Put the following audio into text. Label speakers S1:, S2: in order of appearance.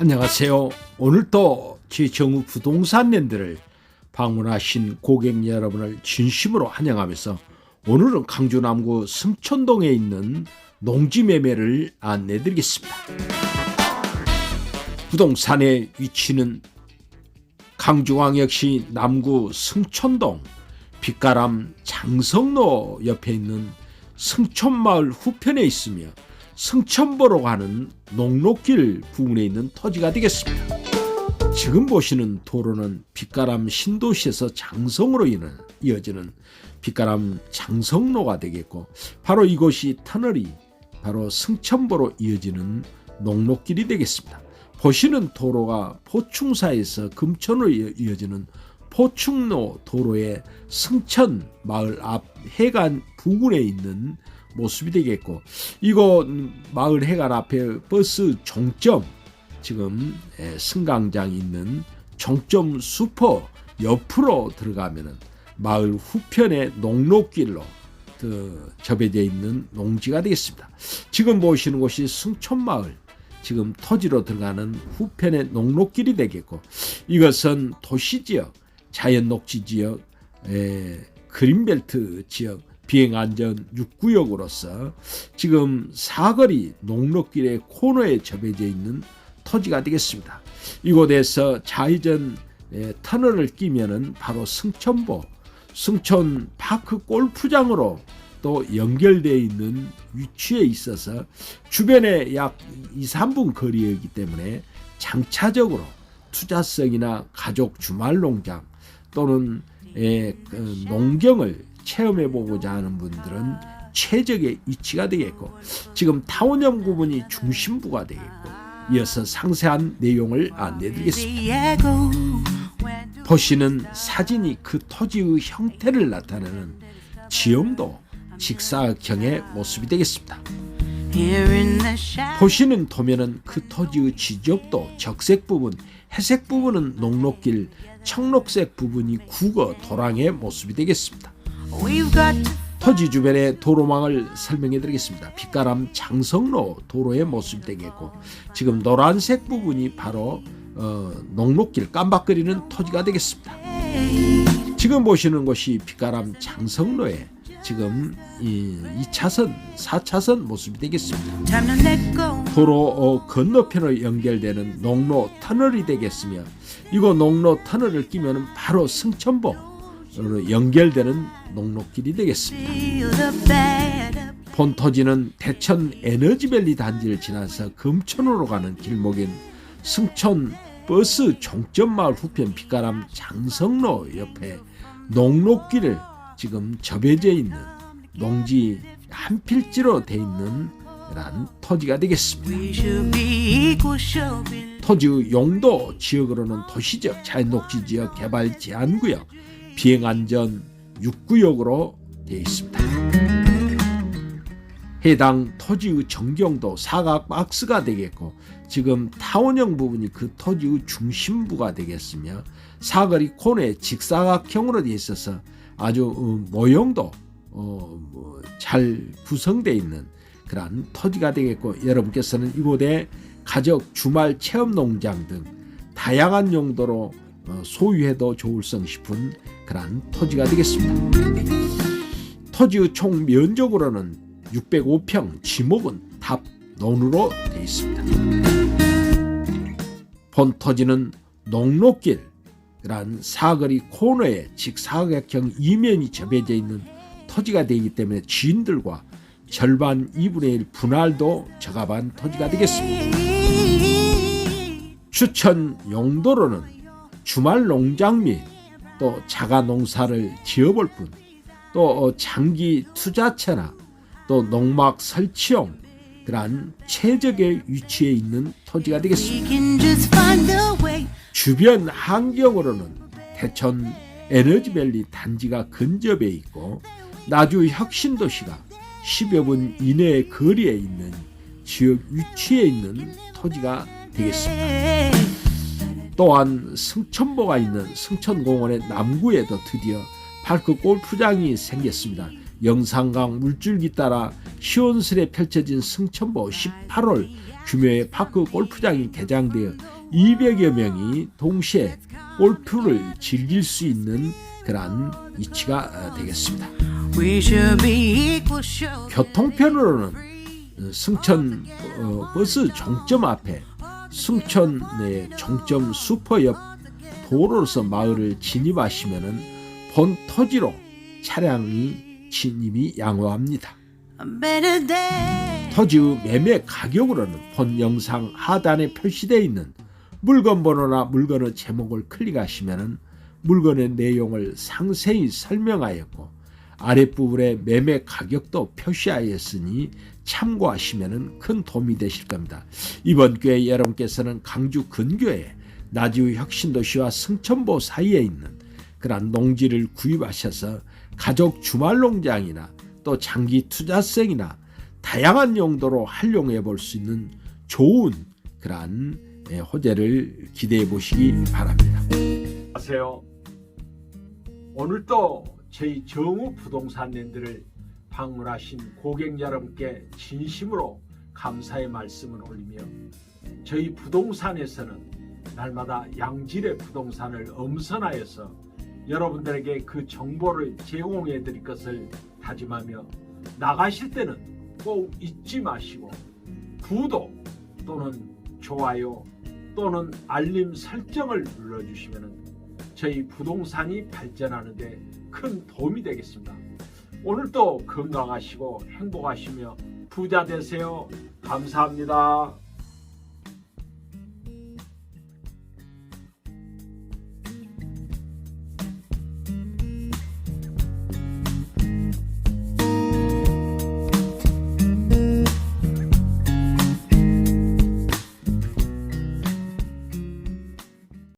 S1: 안녕하세요. 오늘도 지정우 부동산랜드를 방문하신 고객 여러분을 진심으로 환영하면서 오늘은 강주 남구 승천동에 있는 농지 매매를 안내 드리겠습니다. 부동산의 위치는 강주광역시 남구 승천동 빛가람 장성로 옆에 있는 승천마을 후편에 있으며 승천보로 가는 농로길 부근에 있는 토지가 되겠습니다. 지금 보시는 도로는 빛가람 신도시에서 장성으로 이어지는 빛가람 장성로가 되겠고 바로 이곳이 터널이 바로 승천보로 이어지는 농로길이 되겠습니다. 보시는 도로가 포충사에서 금천으로 이어- 이어지는 포충로 도로의 승천 마을 앞 해관 부근에 있는 모습이 되겠고 이곳 마을 해관 앞에 버스 종점 지금 에, 승강장이 있는 종점 슈퍼 옆으로 들어가면은 마을 후편의 농로길로 그 접해져 있는 농지가 되겠습니다. 지금 보시는 곳이 승촌마을 지금 토지로 들어가는 후편의 농로길이 되겠고 이것은 도시지역 자연녹지 지역 에, 그린벨트 지역 비행안전 6구역으로서 지금 사거리 농로길의 코너에 접해져 있는 토지가 되겠습니다. 이곳에서 좌회전 에, 터널을 끼면은 바로 승천보 승천 파크 골프장으로 또 연결되어 있는 위치에 있어서 주변에 약 2, 3분 거리이기 때문에 장차적으로 투자성이나 가족 주말 농장 또는 에, 그 농경을 체험해 보고자 하는 분들은 최적의 위치가 되겠고 지금 타운형 부분이 중심부가 되겠고 이어서 상세한 내용을 안내 드리겠습니다. 보시는 사진이 그 토지의 형태를 나타내는 지형도 직사각형의 모습이 되겠습니다. 보시는 도면은 그 토지의 지적도 적색 부분, 회색 부분은 농록길, 청록색 부분이 국어 도랑의 모습이 되겠습니다. 토지 주변의 도로망을 설명해 드리겠습니다. 빛가람 장성로 도로의 모습이 되겠고 지금 노란색 부분이 바로 어, 농록길 깜박거리는 토지가 되겠습니다. 지금 보시는 곳이 빛가람 장성로에 지금 이 2차선, 4차선 모습이 되겠습니다. 도로 어, 건너편으로 연결되는 농로 터널이 되겠으며 이곳 농로 터널을 끼면 바로 승천 연결되는 농로길이 되겠습니다. 본토지는 대천 에너지밸리 단지를 지나서 금천으로 가는 길목인 승천 버스 종점마을 후편 빛가람 장성로 옆에 농로길을 지금 접해져 있는 농지 한 필지로 돼 있는 란 토지가 되겠습니다. 토지의 용도 지역으로는 도시적 자연녹지 지역 개발 제한구역 비행안전 6구역으로 되어 있습니다. 해당 토지의 정경도 사각 박스가 되겠고 지금 타원형 부분이 그 토지의 중심부가 되겠으며 사거리 코너에 직사각형으로 되어 있어서 아주 어, 모형도 어, 뭐잘 구성되어 있는 그러한 토지가 되겠고 여러분께서는 이곳에 가족 주말 체험 농장 등 다양한 용도로 어, 소유해도 좋을성 싶은 그러한 토지가 되겠습니다. 토지의 총 면적으로는 605평, 지목은 답 논으로 되어 있습니다. 본 토지는 농로길, 란 사거리 코너에 직사각형 이면이 접해져 있는 토지가 되기 때문에 지인들과 절반 2분의 1 분할도 적합한 토지가 되겠습니다. 추천 용도로는 주말 농장 및 또 자가 농사를 지어볼 뿐, 또 어, 장기 투자처나 또 농막 설치용 그러한 최적의 위치에 있는 토지가 되겠습니다. 주변 환경으로는 대천 에너지밸리 단지가 근접해 있고 나주 혁신도시가 10여 분 이내의 거리에 있는 지역 위치에 있는 토지가 되겠습니다. 또한 승천보가 있는 승천공원의 남구에도 드디어 파크 골프장이 생겼습니다. 영산강 물줄기 따라 시원스레 펼쳐진 승천보 18홀 규모의 파크 골프장이 개장되어 200여 명이 동시에 골프를 즐길 수 있는 그러한 위치가 어, 되겠습니다. 교통편으로는 어, 승천 어, 버스 종점 앞에 승천의 종점 슈퍼 옆 도로로서 마을을 진입하시면은 본 토지로 차량이 진입이 양호합니다. 토지의 매매 가격으로는 본 영상 하단에 표시되어 있는 물건 번호나 물건의 제목을 클릭하시면은 물건의 내용을 상세히 설명하였고 아랫부분에 매매 가격도 표시하였으니 참고하시면 큰 도움이 되실 겁니다. 이번 기회에 여러분께서는 강주 근교에 나지우 혁신도시와 승천보 사이에 있는 그러한 농지를 구입하셔서 가족 주말 농장이나 또 장기 투자성이나 다양한 용도로 활용해 볼 수 있는 좋은 그러한 예, 호재를 기대해 보시기 바랍니다. 안녕하세요. 오늘도 저희 정우 부동산 랜드를 방문하신 고객 여러분께 진심으로 감사의 말씀을 올리며 저희 부동산에서는 날마다 양질의 부동산을 엄선하여서 여러분들에게 그 정보를 제공해 드릴 것을 다짐하며 나가실 때는 꼭 잊지 마시고 구독 또는 좋아요 또는 알림 설정을 눌러주시면 저희 부동산이 발전하는데 큰 도움이 되겠습니다. 오늘도 건강하시고 행복하시며 부자 되세요. 감사합니다.